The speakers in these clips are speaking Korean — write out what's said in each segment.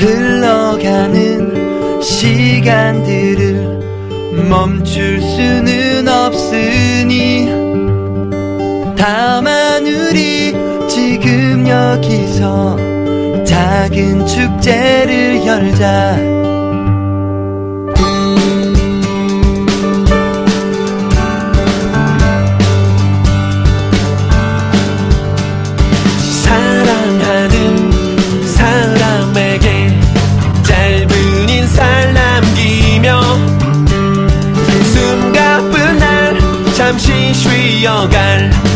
흘러가는 시간들을 멈출 수는 없으니 다만 우리 지금 여기서 작은 축제를 열자. 要干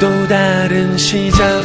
또 다른 시작